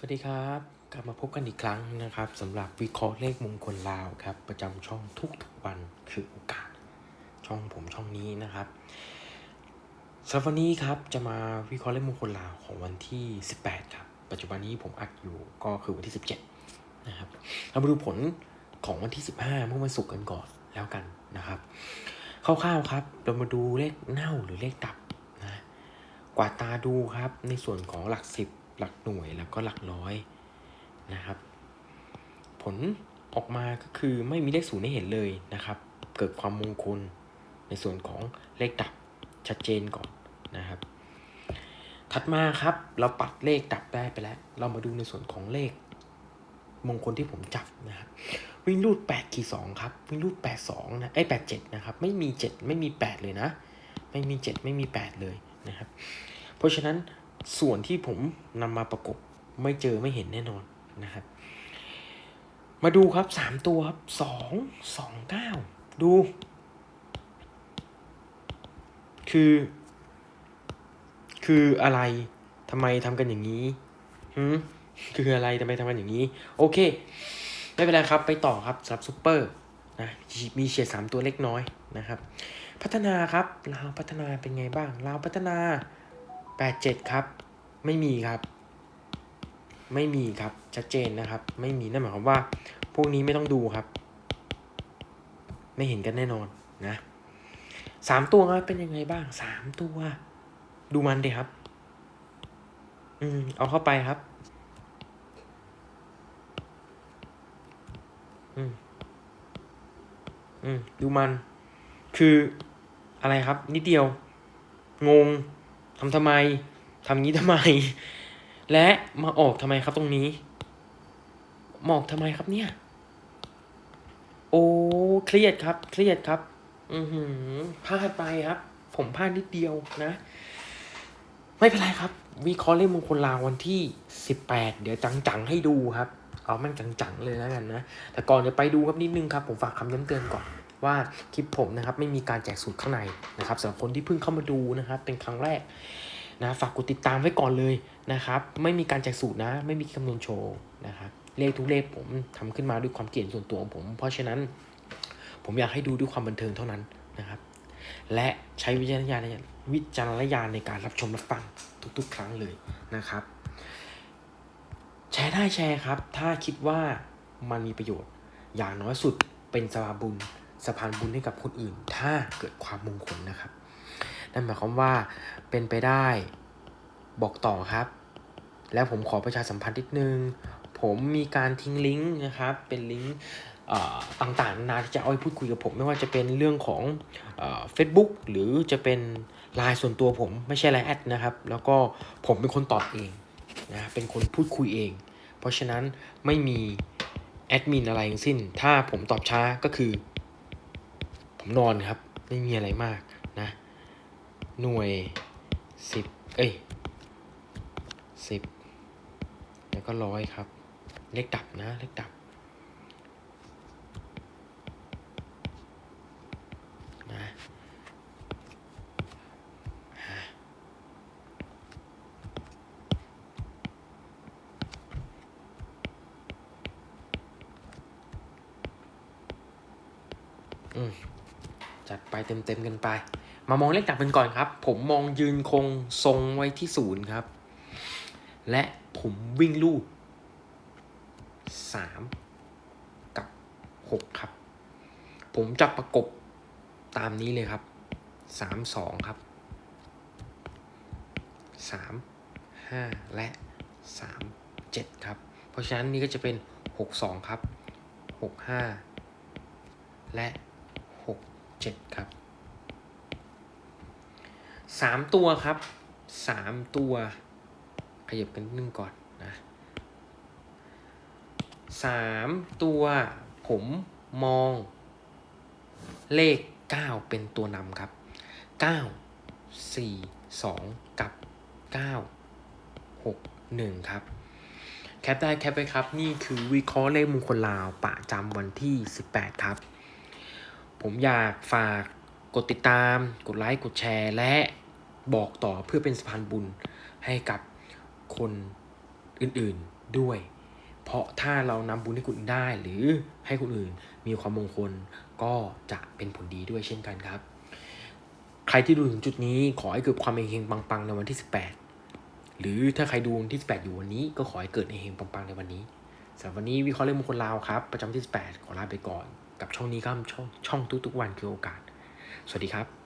สวัสดีครับ กลับมาพบกันอีกครั้งนะครับสำหรับวิเคราะห์เลขมงคลลาวครับ ประจำช่องทุกๆวันคือโอกาส ช่องผมช่องนี้นะครับสำหรับวันนี้ครับจะมาวิเคราะห์เลขมงคลลาวของวันที่ 18 ครับ ปัจจุบันนี้ผมอัดอยู่ก็คือวันที่ 17 นะครับเรามาดูผลของวันที่ 15 เมื่อวันศุกร์กันก่อนแล้วกันนะครับคร่าวๆครับ เรามาดูเลขเน่าหรือเลขดับนะกว่าตาดูครับในส่วนของหลักสิบ หลักหน่วยแล้วก็หลักร้อยนะครับ ผลออกมาก็คือไม่มีเลขศูนย์ให้เห็นเลยนะครับ เกิดความมงคลในส่วนของเลขดับชัดเจนก่อนนะครับ ถัดมาครับเราปัดเลขดับได้ไปแล้ว เรามาดูในส่วนของเลขมงคลที่ผมจับนะครับวิ่งรูด8ขีด2ครับวิ่งรูด82นะไอ้ย87นะครับไม่มี 7 ไม่มี 8 เลยนะ ไม่มี 7 ไม่มี 8 เลยนะครับ เพราะฉะนั้น ส่วนที่ผมนำมาประกบไม่เจอไม่เห็นแน่นอนนะครับ มาดูครับสามตัวครับสองสองเก้าดู คือ คืออะไรทำไมทำกันอย่างนี้หืมคืออะไรทำไมทำกันอย่างนี้ โอเค ไม่เป็นไรครับไปต่อครับสำหรับซูเปอร์นะมีเฉียดสามตัวเล็กน้อยนะครับ พัฒนาครับลาวพัฒนาเป็นไงบ้างลาวพัฒนา 87 ครับ ไม่มีครับ ไม่มีครับ ชัดเจนนะครับ ไม่มีนั่นหมายความว่า พวกนี้ไม่ต้องดูครับ ไม่เห็นกันแน่นอนนะสามตัวครับเป็นยังไงบ้างสามตัว ดูมันดิครับ อืม เอาเข้าไปครับ อืม อืม ดูมัน คืออะไรครับ นิดเดียว งง ทำทำไมทำงี้ทำไม และมาออกทำไมครับตรงนี้หมอกทำไมครับเนี่ย โอ้เครียดครับ เครียดครับ อือหือพลาดไปครับ ผมพลาดนิดเดียวนะ ไม่เป็นไรครับวิเคราะห์เลขมงคลลาววันที่สิบแปดเดี๋ยวจังๆให้ดูครับ เอาแม่งจังๆเลยแล้วกันนะ แต่ก่อนจะไปดูครับนิดนึงครับ ผมฝากคำย้ำเตือนก่อน ว่าคลิปผมนะครับไม่มีการแจกสูตรข้างในนะครับสำหรับคนที่เพิ่งเข้ามาดูนะครับเป็นครั้งแรกนะฝากกดติดตามไว้ก่อนเลยนะครับไม่มีการแจกสูตรนะ ไม่มีคำนวณโชว์นะครับเลขทุกเลขผมทำขึ้นมาด้วยความเก่งส่วนตัวของผม เพราะฉะนั้นผมอยากให้ดูด้วยความบันเทิงเท่านั้นนะครับและใช้วิจารณญาณในวิจารณญาณในการรับชมรับฟังทุกๆ ครั้งเลยนะครับ แชร์ได้แชร์ครับ ถ้าคิดว่ามันมีประโยชน์ อย่างน้อยสุดเป็นสะพาบุญ สะพานบุญให้กับคนอื่น ถ้าเกิดความมงคลนะครับ นั่นหมายความว่าเป็นไปได้บอกต่อครับ แล้วผมขอประชาสัมพันธ์นิดนึง ผมมีการทิ้งลิงก์นะครับ เป็นลิงก์ต่างๆนานาที่จะเอาไปพูดคุยกับผม ไม่ว่าจะเป็นเรื่องของเฟซบุ๊กหรือจะเป็นไลน์ส่วนตัวผมไม่ใช่ไลน์แอดนะครับ แล้วก็ผมเป็นคนตอบเองนะเป็นคนพูดคุยเอง เพราะฉะนั้นไม่มีแอดมินอะไรทั้งสิ้น ถ้าผมตอบช้าก็คือ นอนครับ ไม่มีอะไรมากนะ หน่วยสิบเอ้ยสิบแล้วก็ร้อยครับ เลขดับนะ เลขดับนะอะอืม จัดไปเต็มๆกันไป มามองเลขดับกันก่อนครับ ผมมองยืนคงทรงไว้ที่ศูนย์ครับ และผมวิ่งลูดสามกับหกครับ ผมจะประกบตามนี้เลยครับสามสองครับสามห้าและสามเจ็ดครับ เพราะฉะนั้นนี่ก็จะเป็นหกสองครับหกห้าและ เจ็ดครับสามตัวครับสามตัวขยับกันนึงก่อนนะสามตัวผมมองเลขเก้าเป็นตัวนำครับเก้าสี่สองกับเก้าหกหนึ่งครับ แคปได้แคปไปครับ นี่คือวิเคราะห์เลขมงคลลาวประจำวันที่ 18 ครับ ผมอยากฝากกดติดตาม กดไลค์กดแชร์ และบอกต่อเพื่อเป็นสะพานบุญให้กับคนอื่นๆด้วย เพราะถ้าเรานำบุญให้คนอื่นได้หรือให้คนอื่นมีความมงคลก็จะเป็นผลดีด้วยเช่นกันครับ ใครที่ดูถึงจุดนี้ขอให้เกิดความเฮงปังๆในวันที่ 18 หรือถ้าใครดูวันที่ 18 อยู่วันนี้ ก็ขอให้เกิดเฮงปังๆในวันนี้สำหรับวันนี้วิเคราะห์เรื่องมงคลลาวครับ ประจำที่ 18 ขอลาไปก่อน กับช่องนี้ก็ช่องช่องทุกๆวันคือโอกาส สวัสดีครับ